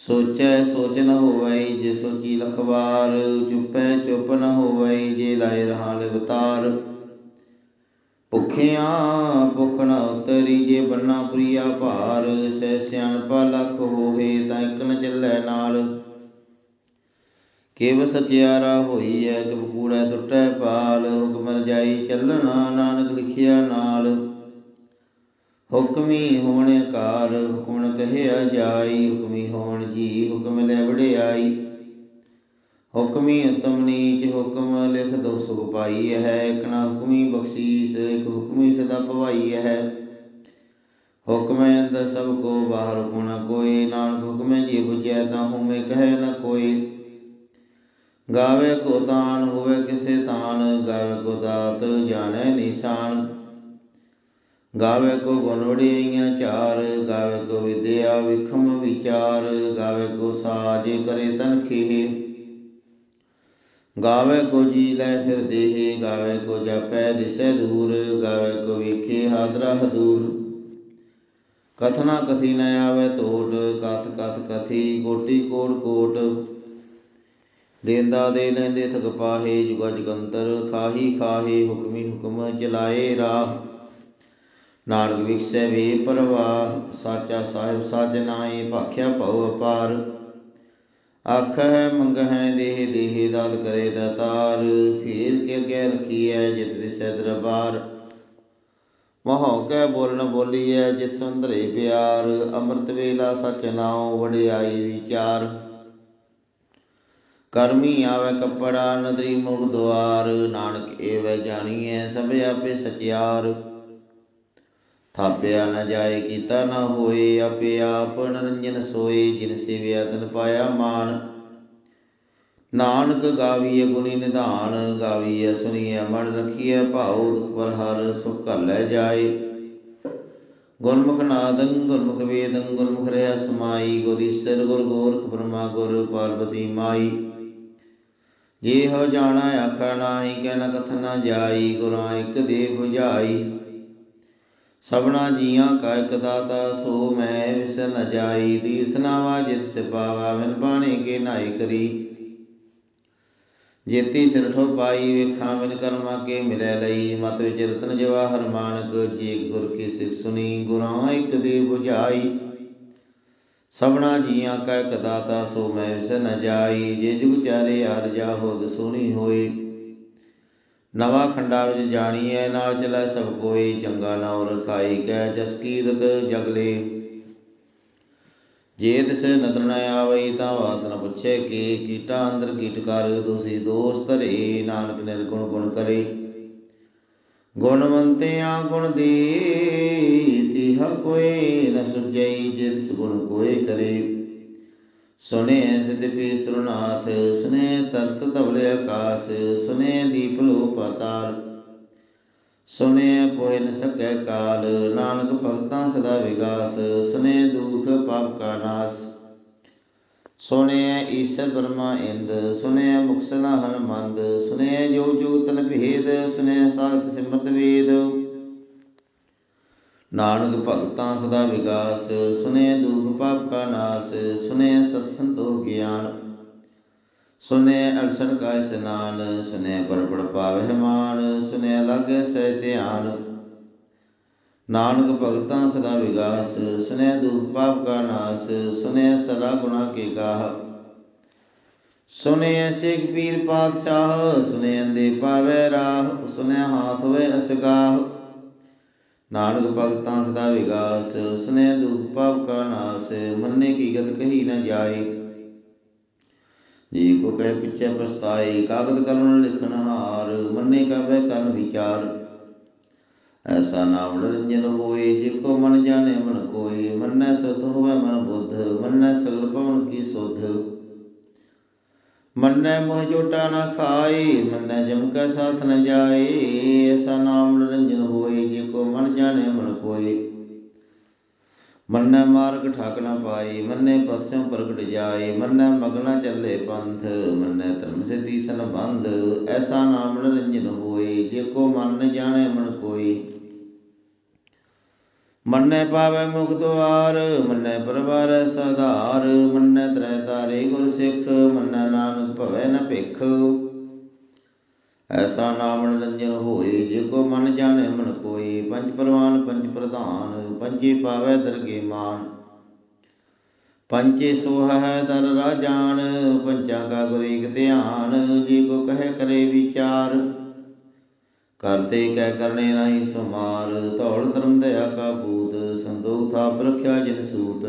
ਸੋਚੈ ਸੋਚ ਨ ਹੋਵੈ, ਜੇ ਸੋਚੀ ਲਖਵਾਰ ਚੁੱਪੈ ਚੁੱਪ ਨ ਹੋਵੈ, ਜੇ ਲਾਇ ਰਹਾ ਲਿਵਤਾਰ ਭੁਖਿਆਂ ਭੁਖ ਨ ਉਤਰੀ, ਜੇ ਬੰਨਾ ਪ੍ਰਿਆ ਭਾਰ, ਸਹਿ ਸਿਆਣਪਾ ਲਖ ਹੋਏ, ਤਾਂ ਇਕ ਨ ਚੱਲੈ ਨਾਲ। ਕੇਵ ਸਚਿਆਰਾ ਹੋਈਐ ਕਬ ਕੂੜੈ ਟੁੱਟੈ ਪਾਲ, ਹੁਕਮ ਜਾਈ ਚੱਲਣਾ, ਨਾਨਕ ਲਿਖਿਆ ਨਾਲ। ਹੁਕਮੀ ਹੋਣ ਕਾਰ ਹੁਕਮ ਕਹਿਆ ਜਾਈ, ਹੁਕਮੀ ਹੋਣ ਜੀ ਹੁਕਮ ਲੈ ਵਡਿਆਈ। ਹੁਕਮੀ ਉਤਮ ਨੀਚ ਹੁਕਮ, ਲਿਖ ਦੋ ਸੁਖ ਪਾਈ ਹੈ, ਇਕ ਹੁਕਮੀ ਬਖਸ਼ੀਸ, ਇਕ ਹੁਕਮੀ ਸਦਾ ਭਵਾਈ ਹੈ। ਹੁਕਮੈ ਅੰਦਰ ਸਭ ਕੋ, ਬਾਹਰ ਹੁਕਮ ਕੋਈ, ਨਾਨਕ ਹੁਕਮੈ ਜੀ ਬੁਝੈ ਤਾਂ ਹੁਮੇ ਕਹੈ ਨ ਕੋਈ। ਗਾਵੇ ਕੋ ਤਾਨ, ਹੋਵੇ ਕਿਸੇ ਤਾਨ, ਗਾਵੇ ਕੋ ਦਾਤ, ਜਾਣੈ ਨਿਸ਼ਾਨ। ਗਾਵੇ ਕੋ ਗੁਣ ਵਡਿਆਈਆਂ ਚਾਰ, ਗਾਵੇ ਕੋ ਵਿਦਿਆ ਵਿਖਮ ਵਿਚਾਰ, ਗਾਵੇ ਕੋ ਸਾਜ ਕਰੇ ਤਨ ਖੇਹ। ਗਾਵੇ ਕੋ ਜੀ ਲੈ ਫਿਰ ਦੇਹ, ਗਾਵੇ ਕੋ ਜਪੈ ਦਿਸੈ ਦੂਰ, ਗਾਵੇ ਕੋ ਵੇਖੇ ਹਾਦਰਾ ਹਦੂਰ ਕਥਨਾ ਕਥੀ ਨ ਆਵੇ ਟੋਟ ਕਥ ਕਥ ਕਥੀ ਕੋਟੀ ਕੋਟ ਕੋਟ। ਦੇਂਦਾ ਦੇ ਲੈਂਦੇ ਥਕ ਪਾਹੇ ਜੁਗਾ ਜਗੰਤਰ ਖਾਹੀ ਖਾਹੇ ਹੁਕਮੀ ਹੁਕਮ ਚਲਾਏ ਰਾਹ। ਨਾਨਕ ਵਿਖਸੈ ਵੇ ਪਰਵਾਹ, ਸਾਚਾ ਸਾਹਿਬ ਸਾਜਨਾਏ ਭਾਖਿਆ ਭਉ ਅਪਾਰ। ਆਖ ਹੈ ਦੇਹ ਦੇਹ ਦਾਤ ਕਰੇ ਦਾਤਾਰ। ਫੇਰ ਕੇ ਅੱਗੇ ਰਖੀਐ ਜਿਤ ਦਿਸੈ ਦਰਬਾਰ। ਮਹਉ ਕੈ ਬੋਲਣ ਬੋਲੀਐ ਜਿਤ ਸੁੰਦਰੇ ਪਿਆਰ। ਅੰਮ੍ਰਿਤ ਵੇਲਾ ਸਚ ਨਾਉ ਵਡਿਆਈ ਵਿਚਾਰ। ਕਰਮੀ ਆਵੇ ਕੱਪੜਾ ਨਦਰੀ ਮੁਖ ਦੁਆਰ। ਨਾਨਕ ਏਵੈ ਜਾਣੀਐ ਸਭ ਆਪੇ ਸਚਿਆਰ। ਥਾਪਿਆ ਨਾ ਜਾਏ, ਕੀਤਾ ਨਾ ਹੋਏ, ਆਪੇ ਆਪ ਨਰੰਜਨ ਸੋਏ, ਜਿਨ ਸੇਵਿਆ ਤਨ ਪਾਇਆ ਮਾਨ ਨਾਨਕ ਗਾਵੀਐ ਗੁਣੀ ਨਿਧਾਨ ਗਾਵੀਏ ਸੁਣੀਐ ਮਨ ਰਖੀਐ ਭਾਉ, ਦੁਖ ਪਰ ਹਰ ਸੁਖ ਲੈ ਜਾਏ। ਗੁਰਮੁਖ ਨਾਦੰ, ਗੁਰਮੁਖ ਵੇਦੰ, ਗੁਰਮੁਖ ਰਹਿ ਸਮਾਈ, ਗੁਰ ਈਸਰ, ਗੁਰ ਗੋਰਖ ਬ੍ਰਹਮਾ, ਗੁਰ ਪਾਰਵਤੀ ਮਾਈ। ਜੇ ਹੋ ਜਾਣਾ, ਆਖਾ ਨਾਹੀ ਕਹਿ ਨ ਕਥ ਨਾ ਜਾਈ, ਗੁਰਾਂ ਇਕ ਦੇ 부ਝਾਈ ਸਭਨਾ ਜੀਆਂ ਕਾ ਇਕ ਦਾਤਾ, ਸੋ ਮੈਂ ਵਿਸ ਨ ਜਾਈ। ਤੀਰਥ ਜਿਤ ਸਿਪਾਵਾ ਮਿਲ ਬਾਣੀ ਕੇ ਨਾਈ ਕਰੀ। ਜੇਤੀ ਸਿਰ ਠੋ ਪਾਈ ਵੇਖਾਂ ਮਿਲ ਕਰਮਾ ਕੇ ਮਿਲੈ ਲਈ। ਮਤ ਵਿਚ ਰਤਨ ਜਵਾਹਰ ਮਾਨਕ, ਜੀ ਗੁਰ ਕੀ ਸਿਖ ਸੁਣੀ ਗੁਰਾਂ ਇਕ ਦੇ 부ਝਾਈ ਸਭਨਾ ਜੀਆਂ ਕਾ ਇਕ ਦਾਤਾ, ਸੋ ਮੈਂ ਵਿਸ ਨ ਜਾਈ। ਜੇ ਜੁਗ ਚਾਰੇ ਹਰ ਜਾ ਹੋਦ ਸੁਣੀ ਨਵਾਂ ਖੰਡਾ ਵਿੱਚ ਜਾਣੀਐ, ਨਾਲ ਚਲੈ ਸਭ ਕੋਈ, ਚੰਗਾ ਨਾਉ ਰਖਾਈ ਕੈ ਜਸ ਕੀਰਤ ਜਗਲੇ ਜੇ ਤਿਸ ਨਦਰ ਨ ਆਵਈ, ਤਾਂ ਬਾਤ ਨ ਪੁੱਛੇ ਕੀ, ਕੀਟਾ ਅੰਦਰ ਕੀਟ ਕਰ, ਤੁਸੀਂ ਦੋਸ ਧਰੇ ਨਾਨਕ ਨਿਰਗੁਣ ਗੁਣ ਕਰੇ। ਗੁਣਵੰਤਿਆਂ ਗੁਣ ਦੀ, ਤਿਹ ਕੋਈ ਨ ਸੁਝਈ ਜਿਸ ਗੁਣ ਕੋਏ ਕਰੇ। ਸੁਨੇ ਸਿਧ ਪੀ ਸਰਨਾਥ ਸੁਨੇ ਤਰਤ ਧਵਲੇ ਆਕਾਸ ਸੁਨੇ ਦੀਪ ਲੋ ਪਤਾਲ ਸੁਨੇ ਪੋਇ ਨ ਸਕੈ ਕਾਲ, ਨਾਨਕ ਭਗਤਾਂ ਸਦਾ ਵਿਗਾਸ ਸੁਨੇ ਦੁਖ ਪਾਪ ਕਾ ਨਾਸ। ਸੁਨੇ ਈਸ਼ਰ ਬ੍ਰਹਮਾ ਇੰਦ ਸੁਨੇ ਮੁਕਸਨਾ ਹਨਮੰਦ ਸੁਨੇ ਜੋ ਜੋ ਤਨ ਭੇਦ ਸੁਨੇ ਸਾਖਤ ਸਿਮਰਤ ਵੇਦ। ਨਾਨਕ ਭਗਤਾਂ ਸਦਾ ਵਿਗਾਸ, ਸੁਨੇ ਦੁਖ ਪਾਪ ਕਾ ਨਾਸ, ਸੁਨੇ ਸਤ ਸੰਤੋਖ ਗਿਆਨ। ਸੁਨੇ ਅਰਸਨ ਕਾ ਇਸਨਾਨ ਸੁਨੇ ਪਰਪੜ ਪਾਵਹਿ ਮਾਨ, ਸੁਨੇ ਲਾਗੇ ਸਹਿ ਧਿਆਨ। ਨਾਨਕ ਭਗਤਾਂ ਸਦਾ ਵਿਗਾਸ, ਸੁਨੇ ਦੁਖ ਪਾਪ ਕਾ ਨਾਸ, ਸੁਨੇ ਸਦਾ ਗੁਣਾ ਕੇ ਗਾਹ। ਸੁਨੇ ਸਿਖ ਪੀਰ ਪਾਤਸ਼ਾਹ, ਸੁਨੇ ਅੰਦੇ ਪਾਵੇ ਰਾਹ, ਸੁਨੇ ਹਾਥ ਹੋਏ ਅਸਗਾਹ। ਨਾਨਕ ਭਗਤਾਂ ਸਦਾ ਵਿਗਾਸ ਸੁਨੇ ਦੁਖ ਪਾਪ ਕਾ ਨਾਸ, ਮੰਨੇ ਕੀ ਗਤ ਕਹੀ ਨ ਜਾਏ। ਜੀ ਕੋ ਕਹਿ ਪਿਛੇ ਪਛਤਾਏ, ਕਾਗਦ ਕਲਮ ਲਿਖਨ ਹਾਰ, ਮੰਨੇ ਕਬੈ ਕਰਨ ਵਿਚਾਰ। ਐਸਾ ਨਾਮ ਨਿਰੰਜਨ ਹੋਏ, ਜੇ ਕੋ ਮਨ ਜਾਣੇ ਮਨ ਕੋਏ, ਮੰਨੈ ਸਤ ਹੋਵੇ ਮਨ ਬੁੱਧ, ਮੰਨੈ ਸਗਲ ਪਵਨ ਕੀ ਸੁਧ। ਮੰਨੈ ਮੋਹ ਜੋਟਾ ਨਾ ਖਾਏ, ਮੰਨੈ ਜਮ ਕੈ ਸਾਥ ਨ ਜਾਏ, ਐਸਾ ਨਾਮ ਨਿਰੰਜਨ ਹੋਏ ਜੇ ਜਾਣੇ ਮਨ ਕੋਏ। ਮੰਨੈ ਮਾਰਗ ਠਾਕ ਨ ਪਾਈ ਮੰਨੈ ਪਦ ਪ੍ਰਗਟ ਜਾਈ ਮੰਨੈ ਮਗਨਾ ਚੱਲੇ ਪੰਥ ਮੰਨੈ ਧਰਮ ਸਿਧੀ ਸਨ ਐਸਾ ਨਾਮ ਨਿਰੰਜਨ ਹੋਏ, ਜੇ ਕੋ ਮਨ ਜਾਣੇ ਮਨ ਕੋਈ ਮੰਨੈ ਪਾਵੈ ਮੁਖ ਦੁਆਰ ਮੰਨੈ ਪਰਵਾਰੈ ਸਧਾਰ ਮੰਨੈ ਤਰੈ ਤਾਰੇ ਗੁਰ ਸਿੱਖ ਮੰਨੈ ਨਾਨਕ ਭਵੈ ਨ ਭਿਖ। ਐਸਾ ਨਾਮ ਨਿਰੰਜਨ ਹੋਏ, ਜੇ ਕੋ ਮਨ ਜਾਣੈ ਮਨ ਕੋਈ ਪੰਜ ਪ੍ਰਵਾਨ, ਪੰਜ ਪ੍ਰਧਾਨ, ਪੰਜੇ ਪਾਵੈ ਦਰਗੇ ਮਾਨ। ਪੰਚੇ ਸੋਹ ਹੈ ਦਰ ਰਾਜਾਨ ਪੰਚਾਂ ਕਾ ਗੁਰ ਏਕ ਧਿਆਨ, ਜੇ ਕੋ ਕਹੈ ਕਰੇ ਵਿਚਾਰ। ਕਰਤੇ ਕੈ ਕਰਨੇ ਨਹੀਂ ਸੁਮਾਰ, ਧੌਲ ਧਰਮ ਦਇਆ ਕਾ ਬੂਤ ਸੰਦੋਖ ਥਾਪ ਰਖਿਆ ਜਿਨ ਸੂਤ।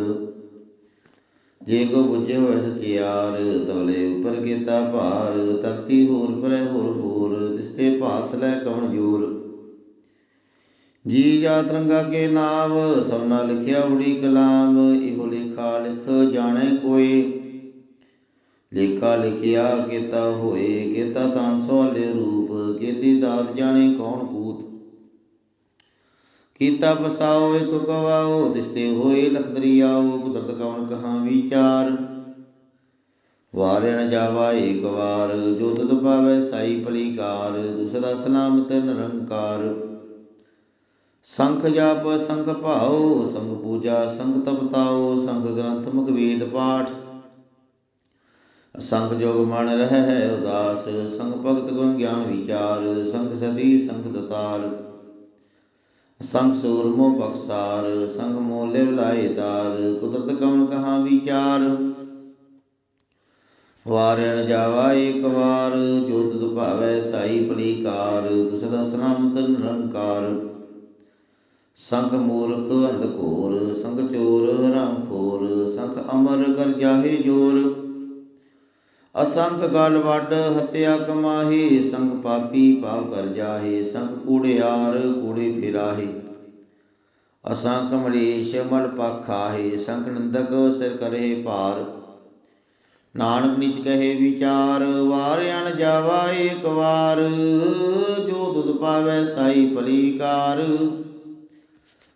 ਜੇ ਕੋ ਬੁਝੇ ਹੋਏ ਸਚਿਆਰ, ਤਵਲੇ ਉਪਰ ਕੀਤਾ ਭਾਰ, ਧਰਤੀ ਹੋਰ ਪਰੇ ਹੋਰ ਹੋਰ ਤਿਸਤੇ ਲੈ ਕਵਣ ਜੋਰ। ਜੀ ਜਾਤ ਰੰਗਾ ਕੇ ਨਾਮ ਸਭਨਾ ਲਿਖਿਆ ਉੜੀ ਕਲਾਮ, ਇਹੋ ਲੇਖਾ ਲਿਖ ਜਾਣੈ ਕੋਈ। ਲੇਖਾ ਲਿਖਿਆ ਕੀਤਾ ਹੋਏ, ਕੀਤਾ ਤਾਂ ਸੋਲੇ ਰੂਪ, ਕੀਤੀ ਦਾਤ ਜਾਣੇ ਕੌਣ ਕੂਤ। ਕੀਤਾ ਬਸਾਓ ਇਕ ਗਵਾਓ ਤਿਸਤੇ ਹੋਏ ਲਖ ਦਰਿਆਓ ਕੁਦਰਤ ਕਵਣ ਕਹਾਂ ਵਿਚਾਰ। ਵਾਰੇ ਜਾਵਾ ਏਕ ਵਾਰ, ਜੋ ਤਤ ਪਾਵੈ ਸਾਈ ਭਲੀਕਾਰ ਦੁਸਰਾ ਸਲਾਮਤ ਨਿਰੰਕਾਰ। ਸੰਖ ਜਾਪ, ਸੰਖ ਭਾਉ, ਸੰਗ ਪੂਜਾ, ਸੰਗ ਤਪਤਾਓ ਸੰਗ ਗ੍ਰੰਥ ਮੁਖ ਵੇਦ ਪਾਠ। ਸੰਗ ਜੋਗ ਮਨ ਰਹਿ ਹੈ ਉਦਾਸ, ਸੰਗ ਭਗਤ ਗੁਣ ਗਿਆਨ ਵਿਚਾਰ, ਸੰਗ ਸਦੀ, ਸੰਗ ਦਤਾਰ। ਸੰਗ ਸੂਰਮੋ ਬਖਸਾਰ ਸੰਗ ਮੋਲੇ ਲਾਏ ਦਾਰ ਕੁਦਰਤ ਕਵਣ ਕਹਾ ਵਿਚਾਰ। ਵਾਰਣ ਜਾਵਾ ਏਕ ਵਾਰ, ਜੋ ਤੁਧ ਭਾਵੈ ਸਾਈ ਪਲੀਕਾਰ ਤੁਸ ਦਾ ਸਨਾਮਤ ਨਿਰੰਕਾਰ। ਸੰਖ ਮੂਰਖ ਅੰਧ ਘੋਰ ਸੰਗ ਚੋਰ ਹਰਾਮ ਖੋਰ, ਸੰਖ ਅਮਰ ਕਰ ਜਾਹੇ ਜੋਰ। ਅਸੰਖ ਗਲ ਵੱਡ ਹਤਿਆ ਕਮਾਹੀ ਸੰਗ ਪਾਪੀ ਪਾਪ ਕਰ ਜਾਹੇ ਸੰਗ ਕੂੜਿਆਰ ਕੂੜੇ ਫਿਰਾਹੇ। ਅਸੰਖ ਮਲੇਸ਼ ਮਲ ਪਾਖਾਹੇ, ਸੰਖ ਨੰਦਕ ਸਿਰ ਕਰੇ ਭਾਰ। ਨਾਨਕ ਨਿਜ ਕਹੇ ਵਿਚਾਰ ਵਾਰਿਆਣ ਜਾਵਾ ਏਕ ਵਾਰ। ਜੋ ਤੁਧ ਪਾਵੈ ਸਾਈ ਭਲੀਕਾਰ।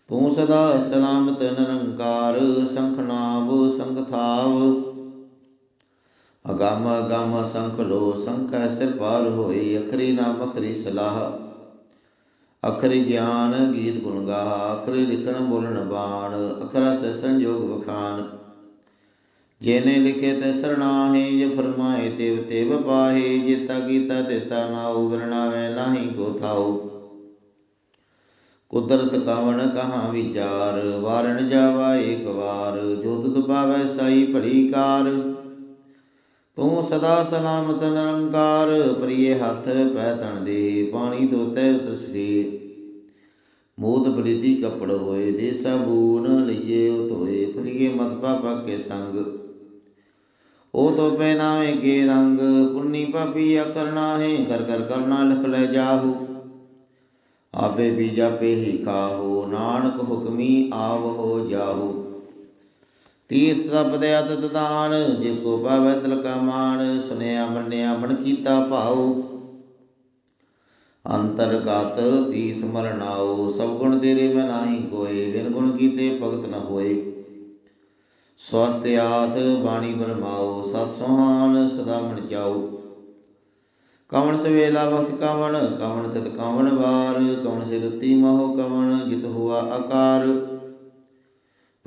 ਤੂੰ ਸਦਾ ਸਲਾਮਤ ਨਿਰੰਕਾਰ, ਸੰਖ ਨਾਮ ਸੰਗ ਥਾਵ। ਅਗੰਮ ਅਗੰਮ ਸੰਖ ਲੋ ਸੰਖ ਸਿਰ ਪਾਰ ਹੋਈ, ਅਖਰੀ ਨਾਮ ਅਖਰੀ ਸਲਾਹ। ਅਖਰੀ ਗਿਆਨ ਗੀਤ ਗੁਣ ਗਾਹ, ਅਖਰੀ ਲਿਖਣ ਬੋਲਣ ਬਾਣ, ਅਖਰਾ ਸੇ ਸੰਜੋਗ ਵਖਾਨ ਜੇਨੇ ਲਿਖੇ ਤੇ ਸਰਣਾਹੇ, ਜੇ ਫਰਮਾਏ ਤਿਵ ਤਿਵ ਪਾਹੇ, ਜਿਤਾ ਕੀਤਾ ਦਿੱਤਾ ਨਾਉ ਵਰਣਾਵੇ ਨਾਹੀ ਕੋ ਥਾਉ। ਕੁਦਰਤ ਕਾਵਣ ਕਹਾਂ ਵਿਚਾਰ, ਵਾਰਣ ਜਾਵਾ ਏਕ ਵਾਰ, ਜੋ ਤੁਧ ਪਾਵੈ ਸਾਈ ਭਲੀ ਕਾਰ। ਤੂੰ ਸਦਾ ਸਲਾਮਤ ਨਿਰੰਕਾਰ ਪ੍ਰੀਏ ਹੱਥ ਪੈ ਤਣ ਦੇ, ਪਾਣੀ ਧੋਤੇ ਉਤਰਸ ਗਏ ਮੂਤ ਬਲਿਦੀ ਕਪੜ ਹੋਏ ਦੇ ਸਬੂਨ ਲਈਏ, ਉਹ ਧੋਏ ਪ੍ਰਿਏ ਮਤ ਪਾਪਾ ਕੇ ਸੰਗ। ਉਹ ਤੋ ਪਹਿਨਾਵੇ ਕੇ ਰੰਗ, ਪੁੰਨੀ ਪਾਪੀ ਕਰਨਾ ਹੈ ਕਰ ਕਰ ਕਰਨਾ ਲਿਖ ਲੈ ਜਾਹੂ। ਆਪੇ ਵੀ ਜਾਪੇ ਹੀ ਖਾਹੋ, ਨਾਨਕ ਹੁਕਮੀ ਆਵ ਹੋ ਜਾਹੂ ਤੀਰਥ ਤਪ ਜੇ ਕੋ ਪਾਵੈ ਤਿਲ ਕਾ ਮਾਨ ਸੁਨਿਆ ਮੰਨਿਆ ਮਨ ਕੀਤਾ ਭਾਉ। ਅੰਤਰਗਤ ਤੀਸ ਮਰਨਾਉ ਸਭ ਗੁਣ ਤੇਰੇ ਮੈਂ ਨਾਹੀ ਕੋਏ, ਬਿਨ ਗੁਣ ਕੀਤੇ ਭਗਤ ਨ ਹੋਏ। ਸਵਸਤ ਆਤ ਬਾਣੀ ਬਰਮਾਉ ਸਤ ਸੁਹਾਨ ਸਦਾ ਮਨ ਜਾਉ ਕਵਣ ਸਵੇਲਾ ਵਖਤ ਕਵਣ ਕਵਣ ਤਿਤ ਕਵਣ ਵਾਰ, ਕਵਣ ਸਿਰਤੀ ਮਹੁ ਕਵਣ, ਜਿਤ ਹੁਆ ਆਕਾਰ।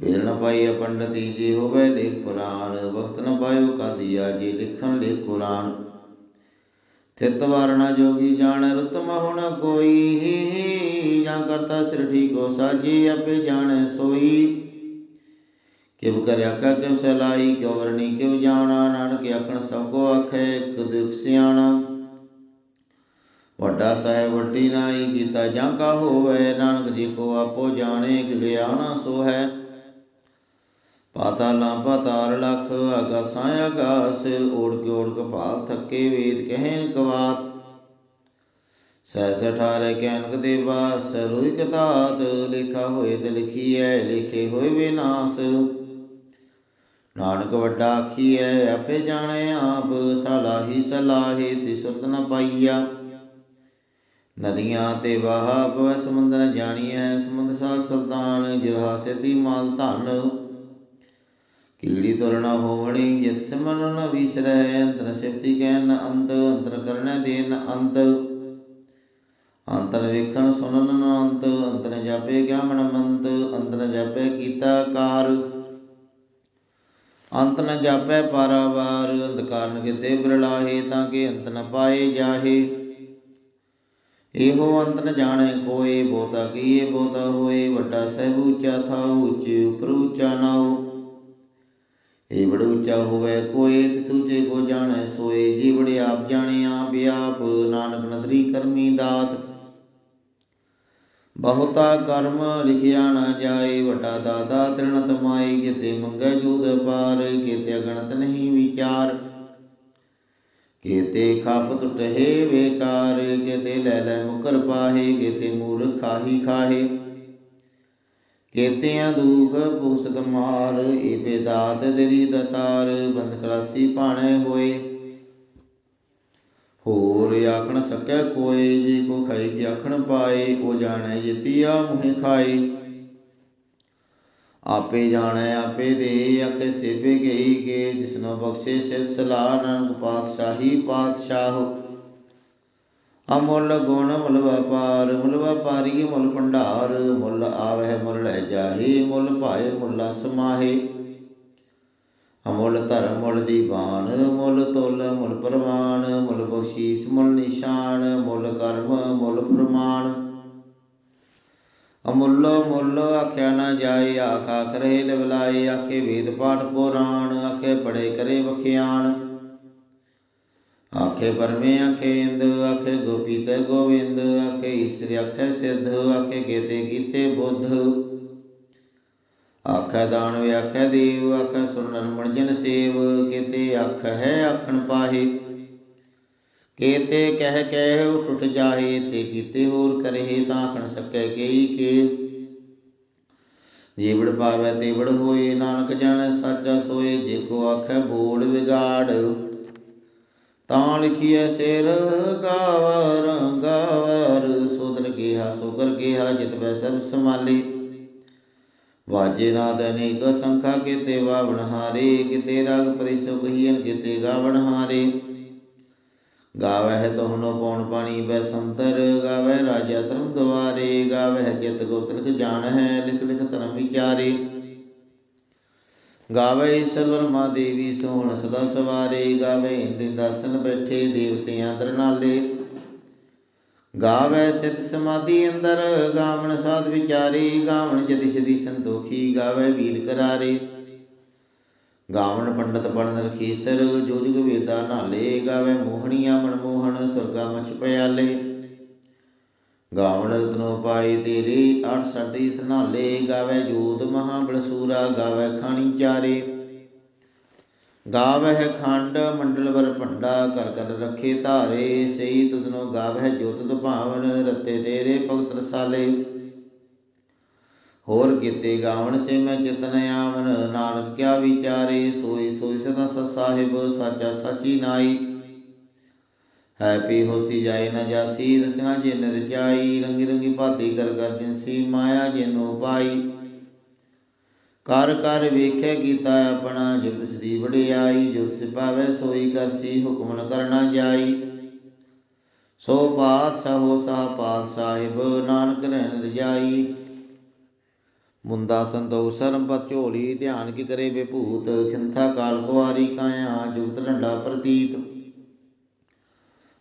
ਫੇਰ ਨ ਪਾਈ ਪੰਡਤੀ ਜੇ ਹੋਵੇ ਲੇਖ ਪੁਰਾਨ ਵਖਤ ਨ ਪਾਇਓ ਕਾਦੀਆ ਜੇ ਲਿਖਣ ਲੇ ਕੁਰਾਨ। ਤਿਤ ਵਾਰਣਾ ਜੋਗੀ ਜਾਣ, ਰਤ ਮਹੁ ਨ ਕੋਈ ਜਾਂ ਕਰਤਾ ਸਿਰ ਠੀਕੋ ਸਾਜੀ, ਆਪੇ ਜਾਣੈ ਸੋਈ। ਕਿਵ ਕਰਿਆ ਕਾ ਕਿਉ ਸਲਾਈ, ਕਿਉ ਵਰਣੀ, ਕਿਉ ਜਾਣਾ? ਨਾਨਕ ਆਖਣ, ਸਭ ਕੋ ਆਖੇ, ਇਕ ਸਿਆਣਾ। ਵੱਡਾ ਸਾਹਿਬ ਵੱਡੀ ਨਾਈ, ਕੀਤਾ ਜਾਂ ਕਾ ਹੋਵੇ? ਨਾਨਕ ਜੀ ਕੋ ਆਪੋ ਜਾਣੇ ਕਿ ਸੋ ਹੈ। ਪਾਤਾਲਾਂ ਪਾਤਾਲ ਲਖ ਆਗਾਸਾਂ ਆਗਾਸ ਓੜ ਕੇ ਓੜ ਕਪਾਲ ਥੱਕੇ ਵੇਦ ਕਹਿਨ ਕਵਾਤ। ਸਹਿ ਸਠਾਰੇ ਕੈਨਕ ਦੇ ਬਾਸ ਰੋਈ ਕਤਾਤ ਲਿਖਾ ਹੋਏ ਤੇ ਲਿਖੀ ਹੈ ਲਿਖੇ ਹੋਏ ਵਿਨਾਸ਼ ਨਾਨਕ ਵੱਡਾ ਆਖੀਐ, ਆਪੇ ਜਾਣੈ ਆਪ, ਸਲਾਹੀ ਸਲਾਹੇ ਤੇ ਨ ਪਾਈਆ। ਨਦੀਆਂ ਤੇ ਵਾਹਾ ਪਵੈ ਸਮੁੰਦਰ ਜਾਣੀਐ, ਸਮੁੰਦ ਸਾ ਸੁਲਤਾਨ ਜਿਰਹਾ ਸਿਧੀ ਮਾਲ ਧਨ। ਕੀੜੀ ਤੁਰ ਹੋਵਣੀ, ਜਿਤ ਸਿਮਨ ਨ ਵਿਸਰੈ, ਅੰਤਰ ਸਿਫਤੀ ਕੈ ਨ ਅੰਤ, ਅੰਤਰ ਕਰਨੈ ਦੇ ਨ ਅੰਤ। ਅੰਤ ਨ ਜਾਪੈ ਪਾਰਾਵਾਰ, ਅੰਧਕਾਰ ਕਿਤੇ ਬਿਰਲਾਹੇ, ਤਾਂ ਕਿ ਅੰਤ ਨ ਪਾਏ ਜਾਹੇ। ਇਹੋ ਅੰਤ ਨ ਜਾਣੈ ਕੋਏ, ਬਹੁਤਾ ਕੀਏ ਬਹੁਤਾ ਹੋਏ, ਵੱਡਾ ਸਹਿਬ ਉੱਚਾ ਥਾਉ, ਉੱਚੇ ਉਪਰ ਉੱਚਾ ਨਾਉ। ਇਹ ਬੜ ਉੱਚਾ ਹੋਵੇ ਕੋਏ, ਤਿਸ ਉੱਚੇ ਕੋ ਜਾਣੈ ਸੋਏ। ਜੀਵੜ ਆਪ ਜਾਣੇ, ਆਪ ਆਪ, ਨਾਨਕ ਨਦਰੀ ਕਰਮੀ ਦਾਤ। ਬਹੁਤਾ ਕਰਮ ਲਿਖਿਆ ਨਾ ਜਾਏ, ਵੱਡਾ ਦਾਦਾ ਤ੍ਰਿਣਤ ਮਾਈ ਕਿਤੇ ਮੰਗੈ ਜੂਦ ਪਾਰ, ਕਿਤੇ ਅਗਣਤ ਨਹੀਂ ਵਿਚਾਰ। ਕੇਤੇ ਖਪ ਟੁਟੇ ਵੇਕਾਰ ਕੇਤੇ ਲੈ ਲੈ ਮੁਕਰ ਪਾਹੇ, ਕਿਤੇ ਮੂਰਖ ਖਾਹੀ ਖਾਹੇ। ਕੇਤਿਆਂ ਦੁਖ ਪੁਸਤ ਮਾਰ ਏ ਬੇਦਾਤ ਤੇਰੀ ਦਤਾਰ, ਬੰਦ ਕਲਾਸੀ ਭਾਣੇ ਹੋਏ। ਹੋਰ ਆਖਣ ਸਕੈ ਕੋਏ, ਜੇ ਕੋ ਖਾਈ ਕਿ ਆਖਣ ਪਾਏ, ਉਹ ਜਾਣੈ ਜਿਤਿਆ ਮੁਹਿ ਖਾਏ। ਆਪੇ ਜਾਣੈ, ਆਪੇ ਦੇ ਅਖੇ ਸੇਬੇ ਗਈ ਕੇ, ਜਿਸਨੋ ਬਖਸ਼ੇ ਸਿਲਸਿਲਾ ਨਾਨਕ ਪਾਤਸ਼ਾਹੀ ਪਾਤਸ਼ਾਹ। ਅਮੁੱਲ ਗੁਣ ਮੁੱਲ ਵਪਾਰ, ਮੁੱਲ ਵਪਾਰੀ ਮੁੱਲ ਭੰਡਾਰ, ਮੁੱਲ ਆਵਹਿ ਮੁੱਲ ਲੈ ਜਾਹੇ, ਮੁੱਲ ਭਾਏ ਮੁੱਲਾ ਸਮਾਹੇ। ਮੁੱਲ ਧਰਮ ਮੁੱਲ ਦੀਵਾਨ ਮੁੱਲ ਤੁਲ ਮੁੱਲ ਪ੍ਰਵਾਨ ਮੁੱਲ ਬਖਸ਼ੀਸ ਮੁੱਲ ਨਿਸ਼ਾਨ, ਮੁੱਲ ਕਰਮ ਮੁੱਲ ਪ੍ਰਮਾਣ ਅਮੁੱਲ ਮੁੱਲ ਆਖਿਆ ਨਾ ਜਾਏ, ਆਖਾ ਕਰੇ ਲਵਲਾਏ, ਆਖੇ ਵੇਦ ਪਾਠ ਪੁਰਾਣ, ਆਖੇ ਪੜੇ ਕਰੇ ਵਖਿਆਨ ਆਖੇ ਪਰਮੇ ਆਖੇ ਇੰਦ, ਆਖੇ ਗੋਪੀ ਤੇ ਗੋਵਿੰਦ, ਆਖੇ ਈਸ਼ਰ ਆਖੇ ਸਿੱਧ, ਆਖੇ ਗੇਤੇ ਕੀਤੇ ਬੁੱਧ। ਆਖੈ ਦਾਨ ਆਖੇ ਦੇਵ, ਆਖੈ ਸੁਣਨ ਮਣਜਨ ਸੇਵ, ਕੀਤੇ ਆਖ ਹੈ ਆਖਣ ਪਾਹੇ। ਕੇਤੇ ਕਹਿ ਕਹਿ ਉਠ ਜਾਹੇ, ਤੇ ਕੀਤੇ ਹੋਰ ਕਰਹਿ, ਤਾਂ ਆਖਣ ਸਕੈ ਕਈ ਕੇ। ਜੀਵੜ ਪਾਵੈ, ਤੇਵੜ ਹੋਏ, ਨਾਨਕ ਜਾਣੈ ਸਾਚਾ ਸੋਏ, ਜੇ ਕੋ ਆਖੈ ਬੋਲ ਵਿਗਾੜ। ਤਾਂ ਲਿਖੀਐ ਸਿਰ, ਗਾਵਰ ਗਾਵਰ ਸੋਦਰ ਗੇਹਾ ਸੋਗਰ ਗੇਹਾ ਜਿਤ ਬੈ ਸਭ ਸਮਾਲੇ ਵਾਜੇ ਨਾਦ ਅਨੇਕ ਸੰਖਾ ਕੀਤੇ ਵਾਵਣ ਹਾਰੇ, ਕਿਤੇ ਰਾਗ ਪਰਿਸੋ ਕਹੀਨ ਕਿਤੇ ਗਾਵਣ ਹਾਰੇ। ਗਾਵਹਿ ਤੋਹਨੋ ਪੌਣ ਪਾਣੀ ਬੈ ਸੰਤਰ, ਗਾਵਹਿ ਰਾਜਾ ਧਰਮ ਦਵਾਰੇ, ਗਾਵਹਿ ਜਿਤ ਗੋਤਰਕ ਜਾਣ ਹੈ ਲਿਖ ਲਿਖ ਧਰਮ ਵਿਚਾਰੇ। ਗਾਵੇ ਸਰਵਰ ਮਾ ਦੇਵੀ ਸੋਹਣ ਸਦਾ ਸਵਾਰੇ ਗਾਵੇ ਇੰਦ ਦਰਸ਼ਨ ਬੈਠੇ, ਦੇਵਤਿਆਂ ਦਰਨਾਲੇ ਗਾਵੇ ਸਿਤ ਸਮਾਧੀ ਅੰਦਰ, ਗਾਵਣ ਸਾਧ ਵਿਚਾਰੀ, ਗਾਵਣ ਜति ਸਦੀ ਸੰਤੋਖੀ, ਗਾਵੇ ਵੀਰ ਕਰਾਰੇ। ਗਾਵਣ ਪੰਡਤ ਬਣਨ ਰਖੀਸਰ ਜੋ ਜੁਗ ਵੇਦਾ ਨਾਲੇ, ਗਾਵੇ ਮੋਹਣੀਆਂ ਮਨਮੋਹਣ ਸੁਰਗਾ ਮਛ ਪਿਆਲੇ। ਗਾਵਣ ਰਤਨੋ ਪਾਈ ਤੇਰੇ 68 ਸਨਾਲੇ, ਗਾਵੇ ਜੋਤ ਮਹਾ ਬਲਸੂਰਾ ਗਾਵੇ ਖਾਣੀ ਚਾਰੇ। ਗਾਵਹਿ ਖੰਡ ਮੰਡਲ ਵਰ ਭੰਡਾ ਕਰ ਕਰ ਰੱਖੇ ਧਾਰੇ, ਸਈ ਤੁਧਨੋ ਗਾਵਹਿ ਜੋਤ ਭਾਵਨ, ਰਤੇ ਤੇਰੇ ਭਗਤ ਰਸਾਲੇ। ਹੋਰ ਕੀਤੇ ਗਾਵਣ ਸੇ ਮੈਂ ਚਿਤਨ ਆਵਨ ਨਾਨਕ ਕਿਆ ਵਿਚਾਰੇ, ਸੋਈ ਸੋਈ ਸਦਾ ਸਤ ਸਾਹਿਬ, ਸਾਚਾ ਸਾਚੀ ਨਾਈ। ਹੈ ਪੀ ਹੋਸੀ ਜਾਏ ਨਾ ਜਾਸੀ, ਰਚਨਾ ਜਿਨ ਰਚਾਈ ਰੰਗੀ ਰੰਗੀ ਭਾਤੀ ਕਰ ਕਰ ਜਿਨਸੀ ਮਾਇਆ, ਜਿਨੋ ਪਾਈ। ਕਰ ਕਰ ਵੇਖੇ ਕੀਤਾ ਆਪਣਾ ਜਿਤ ਸਦੀ ਵਡਿਆਈ ਜਿਤ ਸਿਪਾਵੇ ਸੋਈ ਕਰਸੀ ਹੁਕਮ ਨ ਕਰਨਾ ਜਾਈ। ਸੋ ਪਾਤਸ਼ਾਹ ਹੋ ਸਾ ਪਾਤ ਸਾਹਿਬ, ਨਾਨਕ ਰਹਿਣ ਰਜਾਈ। ਮੁੰਦਾ ਸੰਤੋਖ ਸਰਮਪਤ ਝੋਲੀ, ਧਿਆਨ ਕੀ ਕਰੇ ਵਿਭੂਤ ਖਿੰਥਾ ਕਾਲ ਕੁਆਰੀ ਕਾਇਆ, ਜੁਗਤ ਡੰਡਾ ਪ੍ਰਤੀਤ।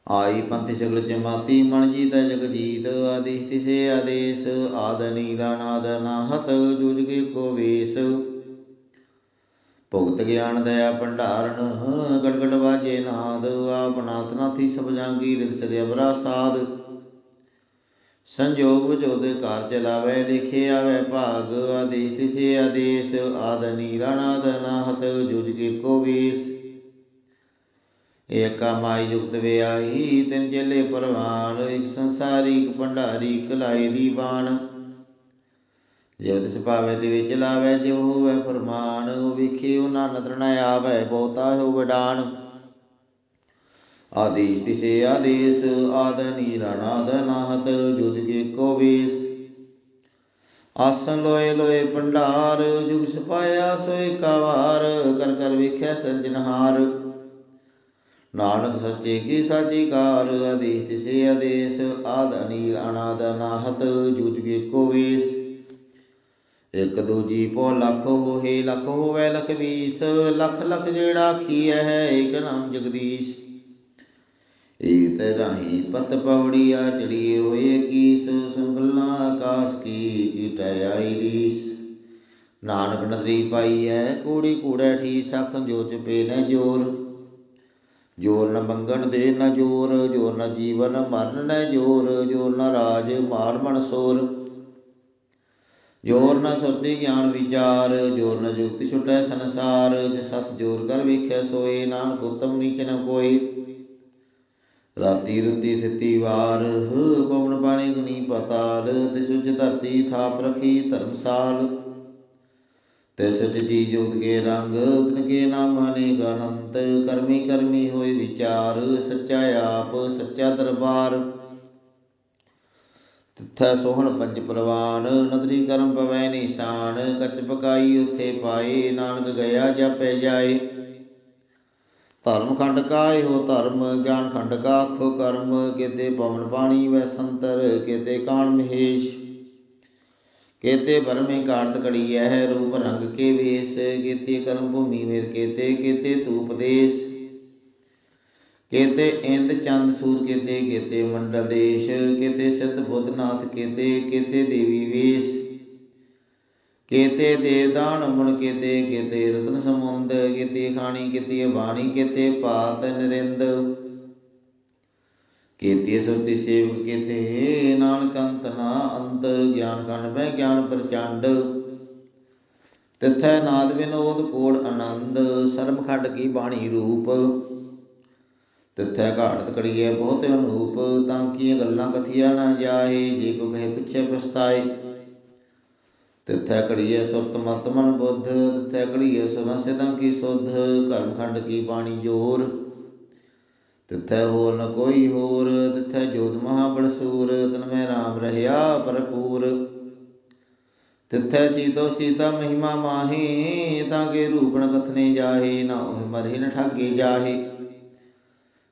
ਆਈ ਪੰਥ ਸਗਲ ਜਮਾਤੀ, ਮਨ ਜੀਤ ਜਗ ਜੀਤ, ਆਦਿਸ਼ ਤਿਸੇ ਆਦੇਸ਼ ਆਦ ਨੀਲਾ ਨਾਦ ਨਾਹਤ ਜੁਜ ਕੇ ਕੋ ਵੇਸ। ਭੁਗਤ ਗਿਆਨ ਦਇਆ ਭੰਡਾਰਨ, ਗੜਗੜ ਵਾਜੇ ਨਾਦ, ਆਪ ਨਾਥੀ ਸਭ ਜਾਂਗੀ ਰਿਦ ਸਦੇ ਅਬਰਾ ਸਾਧ ਸੰਜੋਗ ਵਿਜੋਦੇ ਕਾਰ ਚਲਾਵੇ, ਦੇਖੇ ਆਵੇ ਭਾਗ, ਆਦੇਸ਼ ਤਿਸੇ ਆਦੇਸ਼ ਆਦ ਨੀਲਾ ਨਾਦ ਨਾਹਤ ਜੁਜ ਕੇ ਕੋ ਵੇਸ। ਏਕਾ ਮਾਈ ਯੁਕਤ ਵਿਆਹੀ, ਤਿੰਨ ਚੇਲੇ ਪਰਵਾਨ, ਇੱਕ ਸੰਸਾਰੀ, ਇੱਕ ਭੰਡਾਰੀ ਕਲਾਈ ਦੀਵਾਨ ਜਿਵ ਤਿਸ ਭਾਵੇ ਤੇ ਵਿੱਚ ਲਾਵੇ ਜਿਵ ਹੋਵੇ ਫਰਮਾਨ, ਉਹ ਵਿਖੇ ਉਹਨਾਂ ਨਦਰ ਨ ਆਵੇ, ਬਹੁਤਾ ਹੋ ਵਡਾਨ। ਆਦੇਸ਼ ਤਿਸੇ ਆਦੇਸ਼, ਆਦ ਨੀਰਾ ਨਾਹਤ ਜੁਜ ਕੇ ਕੋ ਵੇਸ। ਆਸਨ ਲੋਏ ਲੋਏ ਭੰਡਾਰ, ਜੁਗ ਸਪਾਇਆ ਸੋਏ ਕਾਵਾਰ, ਕਰ ਕਰ ਵੇਖਿਆ ਸਿਰਜਨਹਾਰ ਨਾਨਕ ਸੱਚੇ ਕੀ ਸਾਚੀ ਕਾਰ ਆਦੇਸ਼ ਤਿਸੇ ਆਦੇਸ਼, ਆਦ ਅਨੀਲ ਅਨਾਦ ਅਨਾਹਤ ਜੁਜ ਕੇ ਕੋ ਵੇਸ। ਇਕ ਦੂਜੀ ਪੋ ਲੱਖ ਹੋਏ, ਲੱਖ ਹੋਵੇ ਲਖ ਵੀਸ, ਲੱਖ ਲੱਖ ਜਿਹੜਾ ਆਖੀਐ ਹੈ, ਏਕ ਨਾਮ ਜਗਦੀਸ਼। ਏਕ ਰਾਹੀ ਪਤ ਪੌੜੀਆ ਚੜੀਏ ਹੋਏ ਕੀਸ ਸੰਗਲਾਂ ਆਕਾਸ਼ ਕੀ ਕੀਟੈ ਆਈ ਰੀਸ। ਨਾਨਕ ਨਦਰੀ ਪਾਈ ਹੈ, ਕੂੜੀ ਕੂੜੈ ਠੀਸ ਆਖੰ ਜੋ ਚਪੇ ਨ ਜੋਰ। ਜੋਰ ਨ ਮੰਗਣ ਦੇ ਨ ਜੋਰ ਜੋਰ ਨ ਜੀਵਨ ਮਰਨ ਨ ਜੋਰ ਜੋਰ ਨ ਰਾਜ ਮਾਰ ਮਨ ਸੋਰ। ਜੋਰ ਨ ਸੁਰਤੀ ਗਿਆਨ ਵਿਚਾਰ, ਜੋਰ ਨ ਜੁਗਤੀ ਛੁਟੈ ਸੰਸਾਰ, ਜਿ ਸਤ ਜੋਰ ਕਰ ਵੇਖਿਆ ਸੋਏ, ਨਾਨਕ ਉਤਮ ਨੀਚ ਨ ਕੋਈ। ਰਾਤੀ ਰੁਤੀ ਥਿਤੀ ਵਾਰ ਪਵਨ ਪਾਣੀ ਗਨੀ ਪਤਾਲ, ਤਿਸ ਧਰਤੀ ਥਾਪ ਰਖੀ ਧਰਮਸਾਲ। ਤਿਸ ਜੀ ਜੋਤ ਕੇ ਰੰਗ ਤਿਨ ਕੇ ਨਾਮ ਅਨੇਕ ਅਨੰਤ, ਕਰਮੀ ਕਰਮੀ ਹੋਏ ਵਿਚਾਰ, ਸੱਚਾ ਆਪ, ਸੱਚਾ ਦਰਬਾਰ। ਤਿੱਥੈ ਸੋਹਣ ਪੰਜ ਪ੍ਰਵਾਨ, ਨਦਰੀ ਕਰਮ ਪਵੈ ਨਿਸ਼ਾਨ, ਕੱਚ ਪਕਾਈ ਉਥੇ ਪਾਏ, ਨਾਨਕ ਗਿਆ ਜਪੈ ਜਾਏ। ਧਰਮ ਖੰਡ ਕਾ ਇਹੋ ਧਰਮ, ਗਿਆਨ ਖੰਡ ਕਾ ਆਖੋ ਕਰਮ, ਕਿਤੇ ਪਵਨ ਪਾਣੀ ਵੈ ਸੰਤਰ, ਕੇਤੇ ਕਾਣ ਮਹੇਸ਼। ਕੇਤੇ ਬਰਮੇ ਕਾਰਤ ਕੜੀਐ ਹੈ ਰੂਪ ਰੰਗ ਕੇ ਵੇਸ, ਕੇਤੇ ਕਰਮ ਭੂਮੀ ਮੇਰ ਕੇਤੇ ਕੇਤੇ ਤੂਪ ਦੇਸ ਕੇਤੇ ਇੰਦ ਚੰਦ ਸੂਰ ਕੇਤੇ ਕੇਤੇ ਮੰਡਲ ਦੇਸ਼, ਕੇਤੇ ਸਿੱਧ ਬੁੱਧਨਾਥ ਕੇਤੇ ਕੇਤੇ ਦੇਵੀ ਵੇਸ। ਕੇਤੇ ਦੇਵਦਾਨ ਮੁਣ ਕੇਤੇ ਕੇਤੇ ਰਤਨ ਸਮੁੰਦ, ਕੇਤੇ ਖਾਣੀ, ਕੇਤੇ ਬਾਣੀ, ਕੇਤੇ ਪਾਤ ਨਰਿੰਦ ਕੇਤੇ ਸੁਰਤੀ ਸੇਵਕ ਕੇਤੇ ਨਾਨਕ ਅੰਤ ਨਾ ਅੰਤ, ਗਿਆਨ ਖੰਡ ਮੈਂ ਗਿਆਨ ਪ੍ਰਚੰਡ। ਤਿਥੈ ਨਾਦ ਵਿਨੋਦ ਕੋੜ ਆਨੰਦ ਸਰਮ ਖੰਡ ਕੀ ਬਾਣੀ ਰੂਪ। ਤਿਥੈ ਘਾੜਤ ਕੜੀਏ ਬਹੁਤੇ ਅਨੂਪ, ਤਾਂ ਕੀ ਗੱਲਾਂ ਕਥੀਆਂ ਨਾ ਜਾਏ, ਜੇ ਕੋ ਕਹੇ ਪਿਛੇ ਪਛਤਾਏ। ਤਿਥੈ ਕੜੀਏ ਸੁਰਤ ਮਤ ਮਨ ਬੁੱਧ, ਤਿਥੈ ਕੜੀਏ ਸੁਨਾ ਸਿਦਾਂ ਕੀ ਸੁਧ, ਕਰਮ ਖੰਡ ਕੀ ਬਾਣੀ ਜੋਰ। ਤਿਥੈ ਹੋਰ ਨ ਕੋਈ ਹੋਰ, ਤਿਥੈ ਜੋਤ ਮਹਾ ਬੜਸੂਰ ਤਨ ਰਾਮ ਰਹਿਆ ਭਰਪੂਰ। ਤਿਥੈ ਸੀਤੋ ਸੀਤਾ ਮਹਿਮਾ ਮਾਹੀ, ਤਾਂ ਕੇ ਰੂਪਣ ਕਥਨੇ ਜਾਹੇ, ਨਾ ਉਹ ਮਰੇ ਨ ਠਾਗੇ ਜਾਹੇ।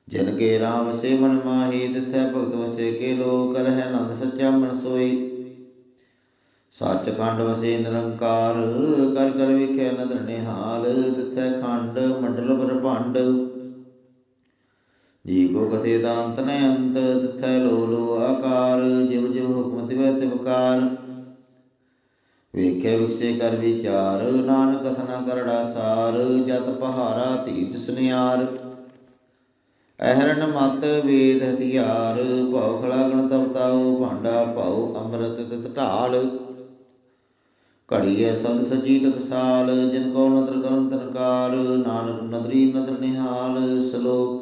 ਜਨ ਕੇ ਰਾਮ ਸੇ ਮਨ ਮਾਹੀ, ਤਿਥੈ ਭਗਤ ਵਸੇ ਕੇ ਲੋਕ, ਰਹਿ ਨੰਦ ਸੱਚਾ ਮਨ ਸੋਈ। ਸੱਚ ਖੰਡ ਵਸੇ ਨਿਰੰਕਾਰ, ਕਰ ਕਰ ਵੇਖਿਆ ਨਦਰ ਨਿਹਾਲ, ਤਿਥੈ ਖੰਡ ਮੰਡਲ ਬ੍ਰਹਮੰਡ। ਜੀ ਕੋ ਕਥੇ ਦਾ ਅੰਤ ਨ ਅੰਤ, ਤਿਥੈ ਲੋ ਲੋ ਆਕਾਰ, ਜਿਵ ਜਿਵ ਹੁਕਮ ਤਿਵੈ ਤਿਵਕਾਰ ਵੇਖੇ ਵਿਖਸੇ ਕਰ ਵਿਚਾਰ, ਨਾਨਕ ਕਥਨਾ ਕਰੜਾ ਸਾਰ, ਜਤ ਪਹਾਰਾ ਤੀਰਥ ਸੁਨਿਆਰ। ਅਹਰਨ ਮਤ ਵੇਦ ਹਥਿਆਰ, ਭਉ ਖਲਾ ਗਣ ਤਵਤਾਉ ਭਾਂਡਾ ਭਉ ਅੰਮ੍ਰਿਤ ਤਿਤ ਢਾਲ। ਘੜੀਐ ਸਦ ਸਜੀ ਟਕਸਾਲ, ਜਿਨ ਕੋ ਨਦਰ ਕਰਨ ਤਨਕਾਰ, ਨਾਨਕ ਨਦਰੀ ਨਦਰ ਨਿਹਾਲ, ਸ਼ਲੋਕ